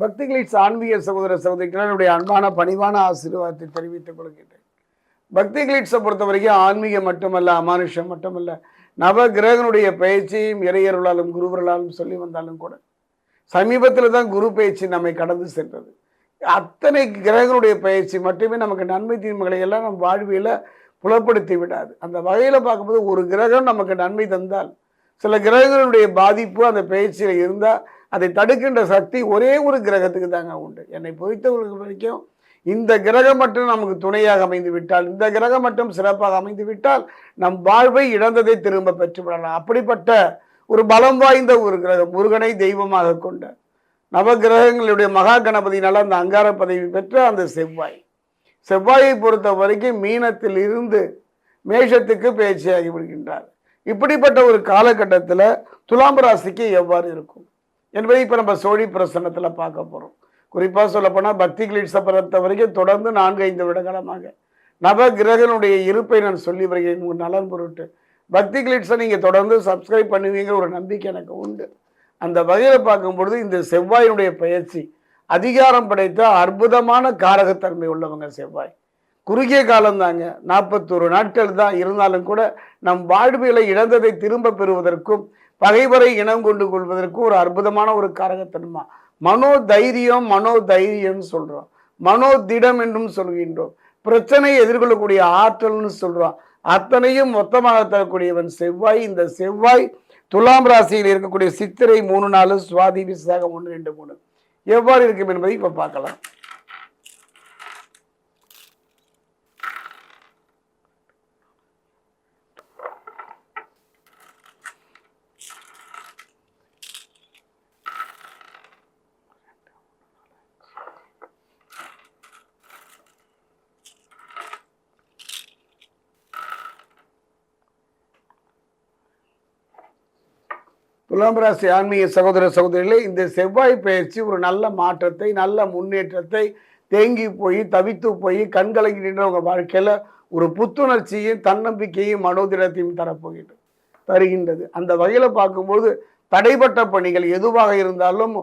பக்திகளை ஆன்மீக சகோதர சகோதரிகள் என்னுடைய அன்பான பணிவான ஆசீர்வாதத்தை தெரிவித்துக் கொள்கின்றேன். பக்தி கிளீட்ஸை பொறுத்த வரைக்கும் ஆன்மீகம் மட்டுமல்ல அமானுஷம் மட்டுமல்ல நவ கிரகனுடைய பயிற்சியும் இறையர்களாலும் குருவர்களாலும் சொல்லி வந்தாலும் கூட சமீபத்தில் தான் குரு பயிற்சி நம்மை கடந்து சென்றது. அத்தனை கிரகங்களுடைய பயிற்சி மட்டுமே நமக்கு நன்மை தீமைகளை எல்லாம் நம் வாழ்வியல புலப்படுத்தி விடாது. அந்த வகையில் பார்க்கும்போது ஒரு கிரகம் நமக்கு நன்மை தந்தால் சில கிரகங்களுடைய பாதிப்பு அந்த பயிற்சியில் இருந்தால் அதை தடுக்கின்ற சக்தி ஒரே ஒரு கிரகத்துக்கு தாங்க உண்டு. என்னை பொறுத்தவர்களுக்கு வரைக்கும் இந்த கிரகம் மட்டும் நமக்கு துணையாக அமைந்து விட்டால் இந்த கிரகம் மட்டும் சிறப்பாக அமைந்து விட்டால் நம் வாழ்வை இழந்ததை திரும்ப பெற்றுவிடலாம் அப்படிப்பட்ட ஒரு பலம் வாய்ந்த ஒரு கிரகம் முருகனை தெய்வமாக கொண்ட நவகிரகங்களுடைய மகா கணபதியினால் அந்த அங்கார பதவி பெற்ற அந்த செவ்வாய். செவ்வாயை பொறுத்த வரைக்கும் மீனத்தில் இருந்து மேஷத்துக்கு பயிற்சியாகி விடுகின்றார். இப்படிப்பட்ட ஒரு காலகட்டத்தில் துலாம் ராசிக்கு எவ்வாறு இருக்கும்? என்பதை இப்போ நம்ம சோழி பிரசன்னத்தில் பார்க்க போகிறோம் குறிப்பாக சொல்லப்போனால் பக்தி கிளீட்ஸை பொறுத்த வரைக்கும் தொடர்ந்து நான்கு ஐந்து விடகாலமாக நவ கிரகனுடைய இருப்பை நான் சொல்லி வருகிறேன். உங்கள் நலன் பொருட்டு. பக்தி கிளீட்ஸை நீங்கள் தொடர்ந்து சப்ஸ்கிரைப் பண்ணுவீங்க ஒரு நம்பிக்கை எனக்கு உண்டு. அந்த வகையில் பார்க்கும்பொழுது இந்த செவ்வாயினுடைய பயிற்சி அதிகாரம் படைத்த அற்புதமான காரகத்தன்மை உள்ளவங்க செவ்வாய். குறுகிய காலம்தாங்க நாற்பத்தோரு நாட்கள் தான் இருந்தாலும் கூட நம் வாழ்வியலை இழந்ததை திரும்ப பெறுவதற்கும் பகைவரை இனம் கொண்டு கொள்வதற்கு ஒரு அற்புதமான ஒரு காரகத்தன்மை. மனோ தைரியம் மனோ தைரியம்னு சொல்றோம். மனோ திடம் என்றும் சொல்கின்றோம். பிரச்சனையை எதிர்கொள்ளக்கூடிய ஆற்றல்னு சொல்றோம். அத்தனையும் மொத்தமாக தரக்கூடியவன் செவ்வாய். இந்த செவ்வாய் துலாம் ராசியில் இருக்கக்கூடிய சித்திரை மூணு நாலு சுவாதி விசாகம் ஒன்று ரெண்டு மூணு. எவ்வாறு இருக்கும் என்பதை இப்போ பார்க்கலாம். துலாம்பராசி ஆன்மீக சகோதர சகோதரிகளே இந்த செவ்வாய் பயிற்சி ஒரு நல்ல மாற்றத்தை நல்ல முன்னேற்றத்தை தேங்கி போய் தவித்து போய் கண்கலங்கி நின்ற உங்கள் வாழ்க்கையில் ஒரு புத்துணர்ச்சியும் தன்னம்பிக்கையும் மனோதிடத்தையும் தரப்போகின்றது தருகின்றது. அந்த வகையில் பார்க்கும்போது தடைப்பட்ட பணிகள் எதுவாக இருந்தாலும்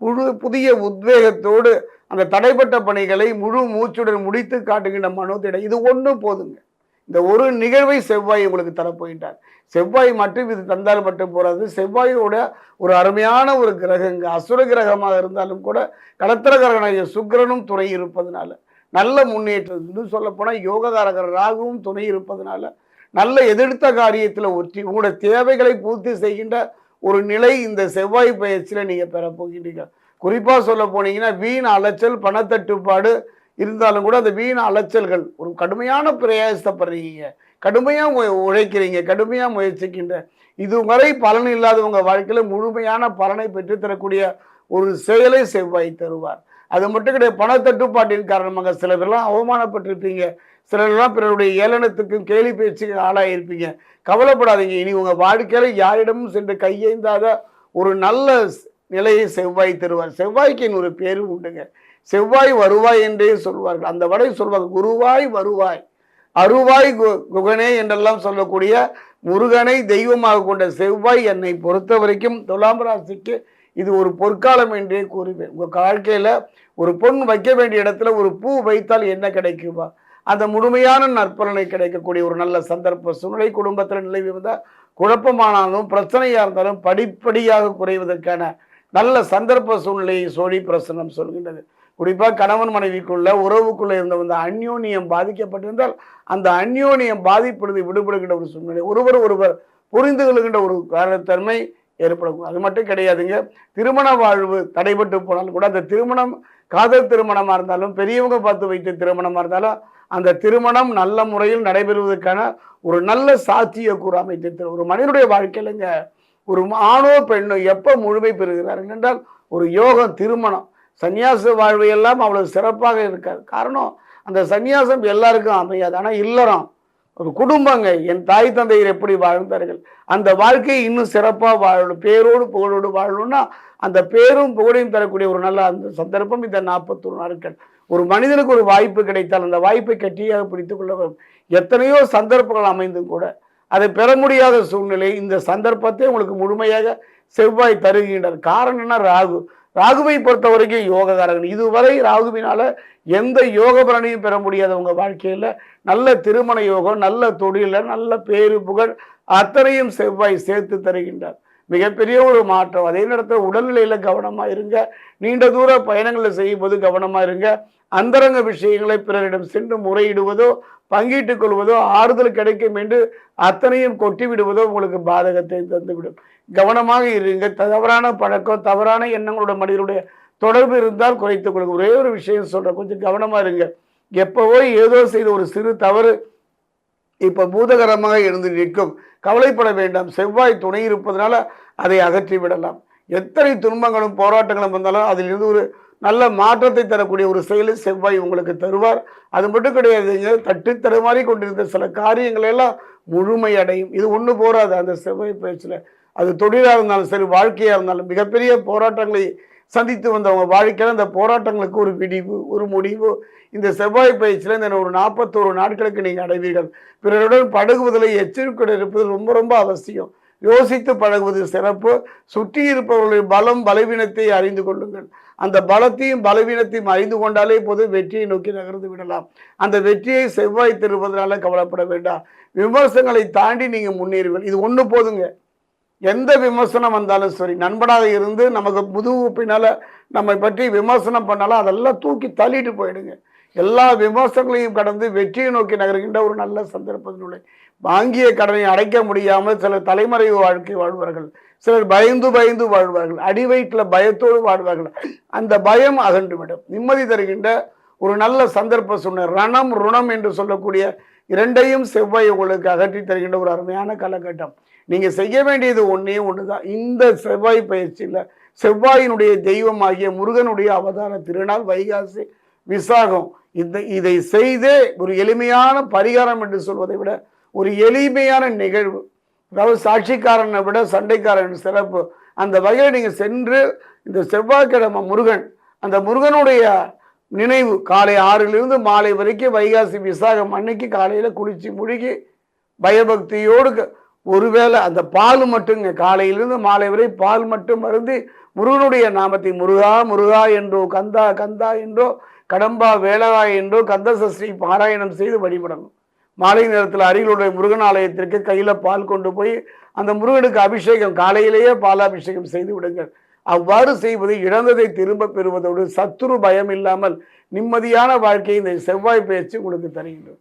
முழு புதிய உத்வேகத்தோடு அந்த தடைப்பட்ட பணிகளை முழு மூச்சுடன் முடித்து காட்டுகின்ற மனோதிடம் இது ஒன்று போதுங்க. இந்த ஒரு நிகழ்வை செவ்வாய் உங்களுக்கு தரப்போகின்றார். செவ்வாய் மட்டும் இது தந்தால் மட்டும் போறாது செவ்வாயோட ஒரு அருமையான ஒரு கிரகங்க அசுர கிரகமாக இருந்தாலும் கூட கடத்திர கிரகனாகிய சுக்கிரனும் துணை இருப்பதனால நல்ல முன்னேற்றம் இன்னும் சொல்லப்போனால் யோககாரகர் ராகுவும் துணை இருப்பதனால நல்ல எதிர்த்த காரியத்தில் ஒற்றி உங்களோட தேவைகளை பூர்த்தி செய்கின்ற ஒரு நிலை இந்த செவ்வாய் பயிற்சியில் நீங்கள் பெற போகின்றீங்க குறிப்பாக சொல்ல போனீங்கன்னா வீண் அலைச்சல் பணத்தட்டுப்பாடு இருந்தாலும் கூட அந்த வீண் அலைச்சல்கள் ஒரு கடுமையான பிரயாசப்படுறீங்க கடுமையாக உழைக்கிறீங்க கடுமையாக முயற்சிக்கின்ற இதுவரை பலன் இல்லாதவங்க வாழ்க்கையில் முழுமையான பலனை பெற்றுத்தரக்கூடிய ஒரு செயலை செவ்வாய் தருவார். அது மட்டும் கிடையாது பணத்தட்டுப்பாட்டின் காரணமாக சிலரெல்லாம் அவமானப்பட்டிருப்பீங்க. சிலரெல்லாம் பிறருடைய ஏளனத்துக்கும் கேலி பேச்சுக்கு ஆளாயிருப்பீங்க. கவலைப்படாதீங்க. இனி உங்கள் வாழ்க்கையில் யாரிடமும் சென்று கையேந்தாத ஒரு நல்ல நிலையை செவ்வாய் தருவார். செவ்வாய்க்கு ஒரு பேர் உண்டுங்க. செவ்வாய் வருவாய் என்றே சொல்வார்கள். அந்த வடை சொல்வாங்க குருவாய் வருவாய் அருவாய் கு- குகனே என்றெல்லாம் சொல்லக்கூடிய முருகனை தெய்வமாக கொண்ட செவ்வாய் என்னை பொறுத்த வரைக்கும் துலாம் ராசிக்கு இது ஒரு பொற்காலம் என்றே கூறுவேன். உங்கள் வாழ்க்கையில் ஒரு பொன் வைக்க வேண்டிய இடத்துல ஒரு பூ வைத்தால் என்ன கிடைக்குமா? அந்த முழுமையான நற்பலனை கிடைக்கக்கூடிய ஒரு நல்ல சந்தர்ப்ப சூழ்நிலை குடும்பத்தில் நிலவி வந்தால் குழப்பமானாலும் பிரச்சனையாக இருந்தாலும் படிப்படியாக குறைவதற்கான நல்ல சந்தர்ப்ப சூழ்நிலையை சோழி பிரசனம் சொல்கின்றது. குறிப்பாக கணவன் மனைவிக்குள்ள உறவுக்குள்ளே இருந்த அந்த அந்யோன்யம் பாதிக்கப்பட்டிருந்தால் அந்த அந்யோன்யம் பாதிப்படுது விடுபடுகின்ற ஒரு சூழ்நிலை ஒருவர் ஒருவர் புரிந்து கொள்கின்ற ஒரு காரணத்தன்மை ஏற்படும் அது மட்டும் கிடையாதுங்க. திருமண வாழ்வு தடைபட்டு போனாலும் கூட அந்த திருமணம் காதல் திருமணமாக இருந்தாலும் பெரியவங்க பார்த்து வைத்த திருமணமாக இருந்தாலும் அந்த திருமணம் நல்ல முறையில் நடைபெறுவதற்கான ஒரு நல்ல சாத்திய அமைத்து அமைத்திருக்கிறது. ஒரு மனிதனுடைய வாழ்க்கையிலங்க ஒரு ஆணோ பெண்ணோ எப்போ முழுமை பெறுகிறார்கள் என்றால் ஒரு யோகம் திருமணம். சந்நியாச வாழ்வு எல்லாம் அவ்வளவு சிறப்பாக இருக்காது. காரணம் அந்த சந்நியாசம் எல்லாருக்கும் அமையாது. ஆனால் இல்லறம் ஒரு குடும்பங்க என் தாய் தந்தையர் எப்படி வாழ்ந்தார்கள்? அந்த வாழ்க்கையை இன்னும் சிறப்பாக வாழணும். பேரோடு புகழோடு வாழணும்னா அந்த பேரும் புகழையும் தரக்கூடிய ஒரு நல்ல அந்த சந்தர்ப்பம் இந்த நாற்பத்தொரு நாட்கள். ஒரு மனிதனுக்கு ஒரு வாய்ப்பு கிடைத்தால் அந்த வாய்ப்பை கட்டியாக பிடித்து கொள்ள எத்தனையோ சந்தர்ப்பங்கள் அமைந்தும் கூட அதை பெற முடியாத சூழ்நிலை இந்த சந்தர்ப்பத்தை உங்களுக்கு முழுமையாக செவ்வாய் தருகின்றார். காரணம்னா ராகு. ராகுவை பொறுத்த வரைக்கும் யோககாரகன் இதுவரை ராகுவினால எந்த யோக பலனையும் பெற முடியாத உங்கள் வாழ்க்கையில் நல்ல திருமண யோகம் நல்ல தொழில நல்ல பேரு புகழ் அத்தனையும் செவ்வாய் சேர்த்து தருகின்றார். மிகப்பெரிய ஒரு மாற்றம். அதே நேரத்தில் உடல்நிலையில் கவனமாக இருங்க. நீண்ட தூர பயணங்களை செய்யும்போது கவனமாக இருங்க. அந்தரங்க விஷயங்களை பிறரிடம் சென்று முறையிடுவதோ பங்கிட்டுக் கொள்வதோ ஆறுதல் கிடைக்கும் என்று அத்தனையும் கொட்டி விடுவதோ உங்களுக்கு பாதகத்தை தந்துவிடும். கவனமாக இருங்க. தவறான பழக்கம் தவறான எண்ணங்களோட மனிதனுடைய தொடர்பு இருந்தால் குறைத்துக் கொள்ளுங்க ஒரே ஒரு விஷயம் சொல்கிறேன் கொஞ்சம் கவனமாக இருங்க. எப்பவோ ஏதோ செய்த ஒரு சிறு தவறு இப்போ பூதகரமாக இருந்து நிற்கும். கவலைப்பட வேண்டாம். செவ்வாய் துணை இருப்பதனால அதை அகற்றி விடலாம். எத்தனை துன்பங்களும் போராட்டங்களும் வந்தாலும் அதிலிருந்து ஒரு நல்ல மாற்றத்தை தரக்கூடிய ஒரு செயலை செவ்வாய் உங்களுக்கு தருவார். அது மட்டும் கிடையாதுங்க தட்டு தருமாறி கொண்டிருந்த சில காரியங்கள் எல்லாம் முழுமை அடையும். இது ஒன்று போராது அந்த செவ்வாய் பேச்சுல. அது தொழிலாக இருந்தாலும் சரி வாழ்க்கையாக இருந்தாலும் மிகப்பெரிய போராட்டங்களை சந்தித்து வந்தவங்க வாழ்க்கையில் அந்த போராட்டங்களுக்கு ஒரு விடிவு ஒரு முடிவு. இந்த செவ்வாய் பயிற்சியில் இந்த ஒரு நாற்பத்தோரு நாட்களுக்கு நீங்கள் அடைவீர்கள். பிறருடன் பழகுவதில் எச்சரிக்கையுடன் இருப்பது ரொம்ப ரொம்ப அவசியம். யோசித்து பழகுவது சிறப்பு. சுற்றி இருப்பவர்களின் பலம் பலவீனத்தை அறிந்து கொள்ளுங்கள். அந்த பலத்தையும் பலவீனத்தையும் அறிந்து கொண்டாலே போது வெற்றியை நோக்கி நகர்ந்து விடலாம். அந்த வெற்றியை செவ்வாய் தருவதனால கவலைப்பட வேண்டாம். விமர்சனங்களை தாண்டி நீங்கள் முன்னேறுவீர்கள். இது ஒன்று போதுங்க. எந்த விமர்சனம் வந்தாலும் சரி நண்பனாக இருந்து நமக்கு முதுகு பின்னால் நம்மை பற்றி விமர்சனம் பண்ணாலும் அதெல்லாம் தூக்கி தள்ளிட்டு போயிடுங்க. எல்லா விமர்சனங்களையும் கடந்து வெற்றியை நோக்கி நகர்கின்ற ஒரு நல்ல சந்தர்ப்பத்தினுடைய வாங்கிய கடனை அடைக்க முடியாமல் சிலர் தலைமறைவு வாழ்க்கை வாழ்வார்கள் சிலர் பயந்து பயந்து வாழ்வார்கள் அடி வயிற்றில் பயத்தோடு வாழ்வார்கள். அந்த பயம் அகன்றுவிடும். நிம்மதி தருகின்ற ஒரு நல்ல சந்தர்ப்ப சூழ்நிலை. ரணம் ருணம் என்று சொல்லக்கூடிய இரண்டையும் செவ்வாய் உங்களுக்கு அகற்றி தருகின்ற ஒரு அருமையான காலகட்டம். நீங்கள் செய்ய வேண்டியது ஒன்றையும் ஒன்று தான் இந்த செவ்வாய் பயிற்சியில் செவ்வாயினுடைய தெய்வமாகிய முருகனுடைய அவதார திருநாள் வைகாசி விசாகம். இந்த இதை செய்து ஒரு எளிமையான பரிகாரம் என்று சொல்வதை விட ஒரு எளிமையான நிகழ்வு. அதாவது சாட்சிக்காரனை விட சண்டைக்காரன் சிறப்பு. அந்த வகையில் நீங்கள் சென்று இந்த செவ்வாய்க்கிழமை முருகன் அந்த முருகனுடைய நினைவு. காலை ஆறிலிருந்து மாலை வரைக்கும் வைகாசி விசாகம் அன்னைக்கு காலையில் குளிச்சு முழுகி பயபக்தியோடு ஒருவேளை அந்த பால் மட்டுங்க காலையிலிருந்து மாலை வரை பால் மட்டும் மருந்து முருகனுடைய நாமத்தை முருகா முருகா என்றோ கந்தா கந்தா என்றோ கடம்பா வேலகா என்றோ கந்த சஷ்டி பாராயணம் செய்து வழிபடணும். மாலை நேரத்தில் அருகிலுடைய முருகன் ஆலயத்திற்கு கையில் பால் கொண்டு போய் அந்த முருகனுக்கு அபிஷேகம் காலையிலேயே பாலாபிஷேகம் செய்து விடுங்கள். அவ்வாறு செய்வது இழந்ததை திரும்ப பெறுவதோடு சத்துரு பயம் இல்லாமல் நிம்மதியான வாழ்க்கையை இந்த செவ்வாய் பயிற்சி உங்களுக்கு தருகின்றது.